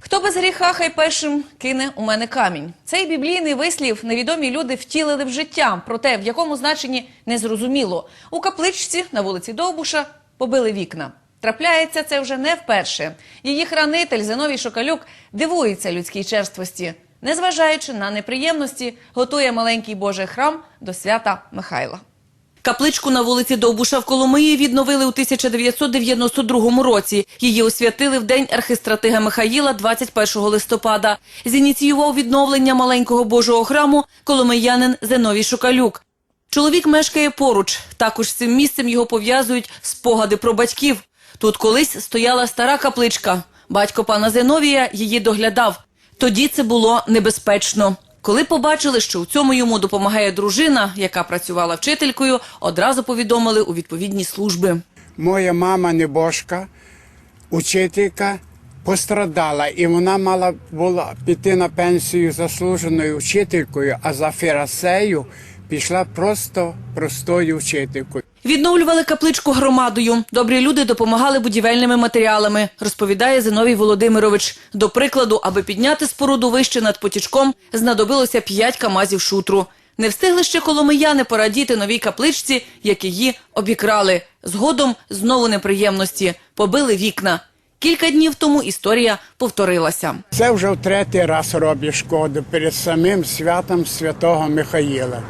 Хто без гріха, хай першим кине у мене камінь. Цей біблійний вислів невідомі люди втілили в життя, проте в якому значенні не зрозуміло. У капличці на вулиці Довбуша побили вікна. Трапляється це вже не вперше. Її хранитель Зиновій Шокалюк дивується людській черствості. Незважаючи на неприємності, готує маленький Божий храм до свята Михайла. Капличку на вулиці Довбуша в Коломиї відновили у 1992 році. Її освятили в день архистратига Михаїла 21 листопада. Зініціював відновлення маленького Божого храму коломиянин Зиновій Шукалюк. Чоловік мешкає поруч. Також з цим місцем його пов'язують спогади про батьків. Тут колись стояла стара капличка. Батько пана Зиновія її доглядав. Тоді це було небезпечно. Коли побачили, що у цьому йому допомагає дружина, яка працювала вчителькою, одразу повідомили у відповідні служби. Моя мама небожка, учителька, пострадала, і вона мала була піти на пенсію заслуженою вчителькою, а за ферасею пішла просто простою вчителькою. Відновлювали капличку громадою. Добрі люди допомагали будівельними матеріалами, розповідає Зиновій Володимирович. До прикладу, аби підняти споруду вище над потічком, знадобилося п'ять камазів шутру. Не встигли ще коломияни порадіти новій капличці, як її обікрали. Згодом знову неприємності. Побили вікна. Кілька днів тому історія повторилася. Це вже в третій раз роблять шкоду перед самим святом святого Михаїла.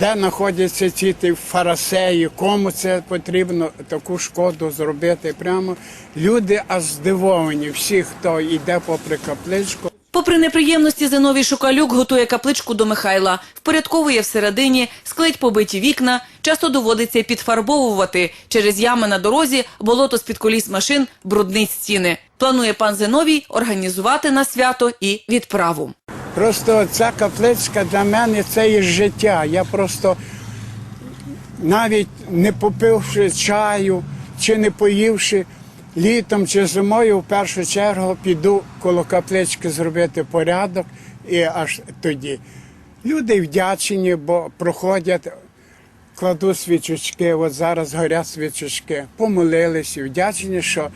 Де знаходяться ці фарасеї, кому це потрібно таку шкоду зробити? Прямо люди аж здивовані, всі, хто йде попри капличку. Попри неприємності, Зиновій Шукалюк готує капличку до Михайла, впорядковує всередині, склить побиті вікна, часто доводиться підфарбовувати. Через ями на дорозі, болото з-під коліс машин, бруднить стіни. Планує пан Зиновій організувати на свято і відправу. Просто ця капличка для мене це є життя. Я просто навіть не попивши чаю чи не поївши літом чи зимою, в першу чергу піду коло каплички зробити порядок і аж тоді. Люди вдячні, бо проходять, кладу свічечки, от зараз горять свічечки, помолились і вдячні, що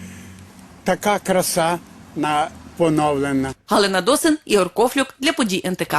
така краса на поновлена. Галина Досин, Ігор Кофлюк для подій НТК.